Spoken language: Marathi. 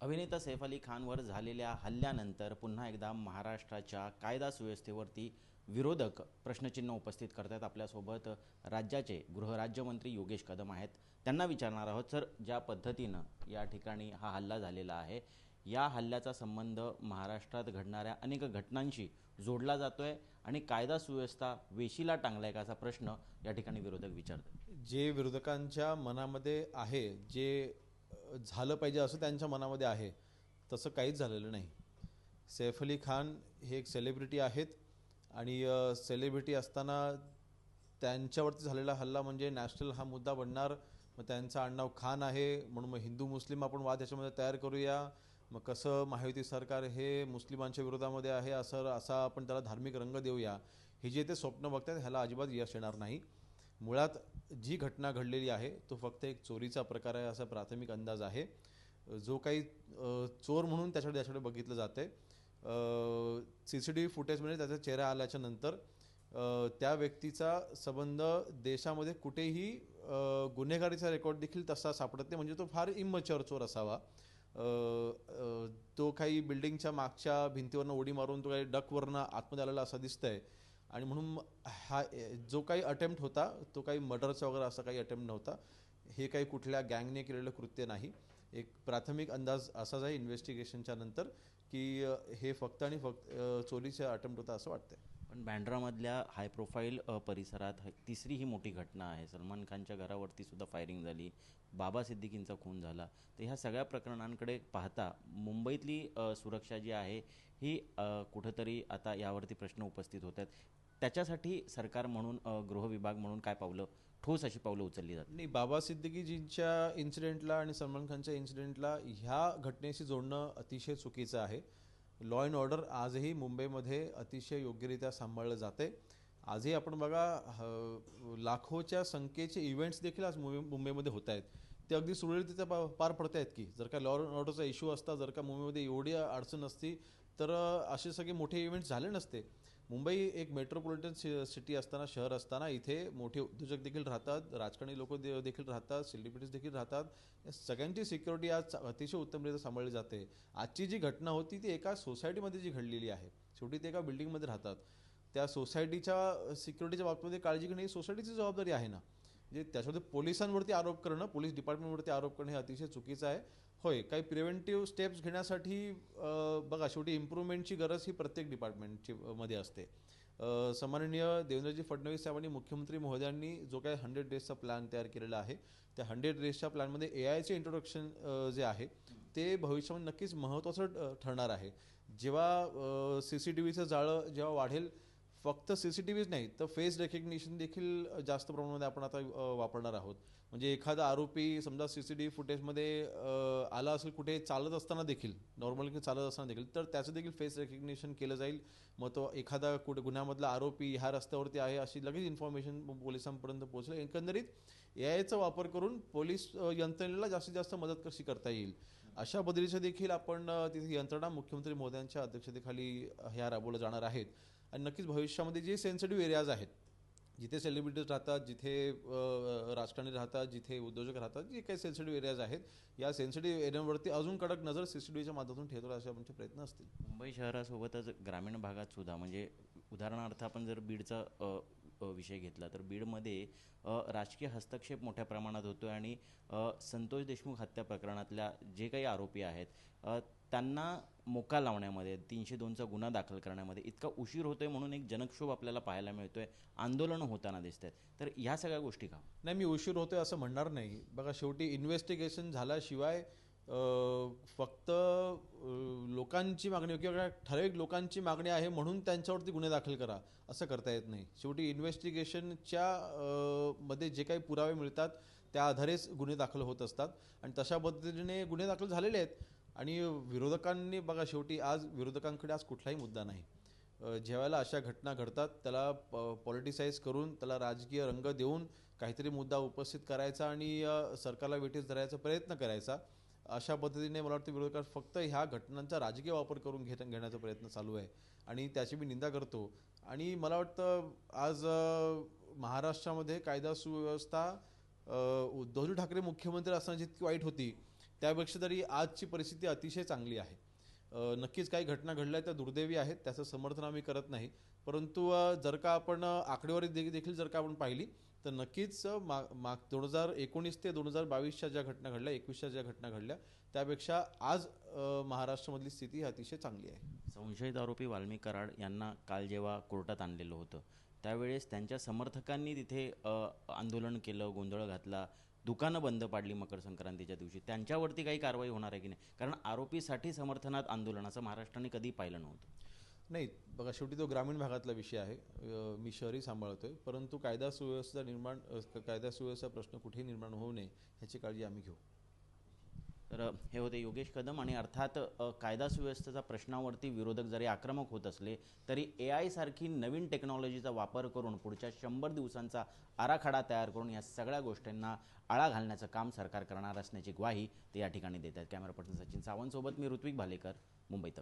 अभिनेता सैफ अली खानवर झालेल्या हल्ल्यानंतर पुन्हा एकदा महाराष्ट्राच्या कायदा सुव्यवस्थेवरती विरोधक प्रश्नचिन्ह उपस्थित करतात आपल्यासोबत राज्याचे गृहराज्यमंत्री योगेश कदम आहेत. त्यांना विचारणार आहोत सर ज्या पद्धतीनं या ठिकाणी हा हल्ला झालेला आहे या हल्ल्याचा संबंध महाराष्ट्रात घडणाऱ्या अनेक घटनांशी जोडला जातो आहे आणि कायदा सुव्यवस्था वेशीला टांगलाय का? असा प्रश्न या ठिकाणी विरोधक विचारतात. जे विरोधकांच्या मनामध्ये आहे जे झालं पाहिजे असं त्यांच्या मनामध्ये आहे. तसं काहीच झालेलं नाही. सैफ अली खान हे एक सेलिब्रिटी आहेत आणि सेलिब्रिटी असताना त्यांच्यावरती झालेला हल्ला म्हणजे नॅशनल हा मुद्दा बनणार. मग त्यांचं आडनाव खान आहे म्हणून मग हिंदू मुस्लिम आपण वाद याच्यामध्ये तयार करूया. मग कसं महायुती सरकार हे मुस्लिमांच्या विरोधामध्ये आहे असं असा आपण त्याला धार्मिक रंग देऊया. हे जे ते स्वप्न बघतात ह्याला अजिबात यश येणार नाही. मुळात जी घटना घडलेली आहे तो फक्त एक चोरीचा प्रकार आहे असा प्राथमिक अंदाज आहे. जो काही चोर म्हणून त्याच्याकडे त्याच्याकडे बघितलं जातं आहे सी सी टी व्ही फुटेजमध्ये म्हणजे त्याचा चेहरा आल्याच्यानंतर त्या व्यक्तीचा संबंध देशामध्ये कुठेही गुन्हेगारीचा रेकॉर्ड देखील तसा सापडत नाही. म्हणजे तो फार इमच्युअर चोर असावा. तो काही बिल्डिंगच्या मागच्या भिंतीवरनं उडी मारून तो काही डकवरनं आतमध्ये आलेला असा दिसतंय. आणि म्हणून हा जो काही अटेम्प्ट होता तो काही मर्डरचा वगैरे असा काही अटेम्प्ट नव्हता. हे काही कुठल्या गँगने केलेलं कृत्य नाही. एक प्राथमिक अंदाज असाच आहे इन्व्हेस्टिगेशनच्या नंतर की हे फक्त आणि फक्त चोरीचा अटेम्प्ट होता असं वाटतंय. पण बँड्रामधल्या हाय प्रोफाईल परिसरात तिसरी ही मोठी घटना आहे. सलमान खानच्या घरावरती सुद्धा फायरिंग झाली. बाबा सिद्दीकींचा खून झाला. तर ह्या सगळ्या प्रकरणांकडे पाहता मुंबईतली सुरक्षा जी आहे ही कुठंतरी आता यावरती प्रश्न उपस्थित होत आहेत. त्याच्यासाठी सरकार म्हणून गृह विभाग म्हणून काय पावलं ठोस अशी पावलं उचलली जातात. नाही बाबा सिद्दीकीजींच्या इन्सिडेंटला आणि सलमान खानच्या इन्सिडेंटला ह्या घटनेशी जोडणं अतिशय चुकीचं आहे. लॉ अँड ऑर्डर आजही मुंबईमध्ये अतिशय योग्यरित्या सांभाळलं जाते. आजही आपण बघा लाखोच्या संख्येचे इव्हेंट्स देखील आज मुंबई मुंबईमध्ये होत आहेत. ते अगदी सुरळीतरित्या पा पार पडत आहेत की जर का लॉ अँड ऑर्डरचा इश्यू असता जर का मुंबईमध्ये एवढी अडचण असती तर असे सगळे मोठे इव्हेंट्स झाले नसते. मुंबई एक मेट्रोपॉलिटन सिटी असताना शहर असताना इथे मोठे उद्योजक देखील राहतात राजकारणी लोक देखील राहतात सेलिब्रिटीज देखील राहतात. या सगळ्यांची सिक्युरिटी आज अतिशय उत्तमरित्या सांभाळली जाते. आजची जी घटना होती ती एका सोसायटीमध्ये जी घडलेली आहे. शेवटी ते एका बिल्डिंगमध्ये राहतात. त्या सोसायटीच्या सिक्युरिटीच्या बाबतीमध्ये काळजी घेणे ही सोसायटीची जबाबदारी आहे ना? म्हणजे त्याच्यामध्ये पोलिसांवरती आरोप करणं पोलीस डिपार्टमेंटवरती आरोप करणं हे अतिशय चुकीचं आहे. होय काही प्रिव्हेंटिव्ह स्टेप्स घेण्यासाठी बघा शेवटी इम्प्रूव्हमेंटची गरज ही प्रत्येक डिपार्टमेंटची मध्ये असते. सन्माननीय देवेंद्रजी फडणवीस साहेबांनी मुख्यमंत्री महोदयांनी जो काही हंड्रेड डेजचा प्लॅन तयार केलेला आहे त्या हंड्रेड डेजच्या प्लॅनमध्ये ए आयचे इंट्रोडक्शन जे आहे ते भविष्यामध्ये नक्कीच महत्त्वाचं ठरणार आहे. जेव्हा सी सी टी व्हीचं जाळं जेव्हा वाढेल फक्त सी सी टी व्हीच नाही तर फेस रेकग्निशन देखील जास्त प्रमाणामध्ये आपण आता वापरणार आहोत. म्हणजे एखादा आरोपी समजा सी सी टी व्ही फुटेजमध्ये आला असेल कुठे चालत असताना देखील नॉर्मली चालत असताना देखील तर त्याचं देखील फेस रेकग्निशन केलं जाईल. मग तो एखादा कुठे गुन्ह्यामधला आरोपी ह्या रस्त्यावरती आहे अशी लगेच इन्फॉर्मेशन पोलिसांपर्यंत पोहोचेल. एकंदरीत ए आयचा वापर करून पोलीस यंत्रणेला जास्तीत जास्त मदत कशी करता येईल? अशा पद्धतीचं देखील आपण तिथे यंत्रणा मुख्यमंत्री मोद्यांच्या अध्यक्षतेखाली ह्या राबवल्या जाणार आहेत. आणि नक्कीच भविष्यामध्ये जे सेन्सिटिव्ह एरियाज आहेत जिथे सेलिब्रिटीज राहतात जिथे राजकारणी राहतात जिथे उद्योजक राहतात जे काही सेन्सिटिव्ह एरियाज आहेत या सेन्सिटिव्ह एरियावरती अजून कडक नजर सी सी टी व्हीच्या माध्यमातून ठेवतो असे आमचे प्रयत्न असतील. मुंबई शहरासोबतच ग्रामीण भागात सुद्धा म्हणजे उदाहरणार्थ आपण जर बीडचा विषय घेतला तर बीडमध्ये राजकीय हस्तक्षेप मोठ्या प्रमाणात होतो आणि संतोष देशमुख हत्या प्रकरणातल्या जे काही आरोपी आहेत त्यांना मोका लावण्यामध्ये तीनशे दोनचा गुन्हा दाखल करण्यामध्ये इतका उशीर होतोय म्हणून एक जनक्षोभ आपल्याला पाहायला मिळतोय आंदोलनं होताना दिसत आहेत तर ह्या सगळ्या गोष्टी का? नाही मी उशीर होतोय असं म्हणणार नाही. बघा शेवटी इन्व्हेस्टिगेशन झाल्याशिवाय फक्त लोकांची मागणी किंवा ठराविक लोकांची मागणी आहे म्हणून त्यांच्यावरती गुन्हे दाखल करा असं करता येत नाही. शेवटी इन्व्हेस्टिगेशनच्या मध्ये जे काही पुरावे मिळतात त्या आधारेच गुन्हे दाखल होत असतात. आणि तशा पद्धतीने गुन्हे दाखल झालेले आहेत आणि विरोधकांनी बघा शेवटी आज विरोधकांकडे आज कुठलाही मुद्दा नाही. ज्यावेळेला अशा घटना घडतात त्याला पॉलिटिसाईज करून त्याला राजकीय रंग देऊन काहीतरी मुद्दा उपस्थित करायचा आणि सरकारला वेठीस धरायचा प्रयत्न करायचा अशा पद्धतीने मला वाटतं विरोधकात फक्त ह्या घटनांचा राजकीय वापर करून घेत घेण्याचा प्रयत्न चालू आहे. आणि त्याची मी निंदा करतो. आणि मला वाटतं आज महाराष्ट्रामध्ये कायदा सुव्यवस्था अ, उद्धवजी ठाकरे मुख्यमंत्री असताना जितकी वाईट होती त्यापेक्षा तरी आजची परिस्थिती अतिशय चांगली आहे. नक्कीच काही घटना घडल्या त्या दुर्दैवी आहेत त्याचं समर्थन आम्ही करत नाही. परंतु जर का आपण आकडेवारी दे- देखील जर का आपण पाहिली तर नक्कीच मा माग दोन हजार एकोणीस ते दोन हजार बावीसच्या ज्या घटना घडल्या एकवीसच्या ज्या घटना घडल्या त्यापेक्षा आज महाराष्ट्रामधली स्थिती ही अतिशय चांगली आहे. संशयित आरोपी वाल्मी कराड यांना काल जेव्हा कोर्टात आणलेलं होतं त्यावेळेस त्यांच्या समर्थकांनी तिथे आंदोलन केलं गोंधळ घातला दुकानं बंद पाडली मकर संक्रांतीच्या दिवशी. त्यांच्यावरती काही कारवाई होणार आहे की नाही? कारण आरोपीसाठी समर्थनात आंदोलन असं महाराष्ट्राने कधी पाहिलं नव्हतं. नाही बघा शेवटी तो ग्रामीण भागातला विषय आहे. मी शहरी सांभाळतोय परंतु कायदा सुव्यवस्था निर्माण कायदा सुव्यवस्था प्रश्न कुठेही निर्माण होऊ नये ह्याची काळजी आम्ही घेऊ. तर हे होते योगेश कदम आणि अर्थात कायदा सुव्यवस्थेचा प्रश्नावरती विरोधक जरी आक्रमक होत असले तरी ए आयसारखी नवीन टेक्नॉलॉजीचा वापर करून पुढच्या शंभर दिवसांचा आराखडा तयार करून या सगळ्या गोष्टींना आळा घालण्याचं काम सरकार करणार असण्याची ग्वाही ते या ठिकाणी देत आहेत. कॅमेरा पर्सन सचिन सावंतसोबत मी ऋत्विक भालेकर मुंबईत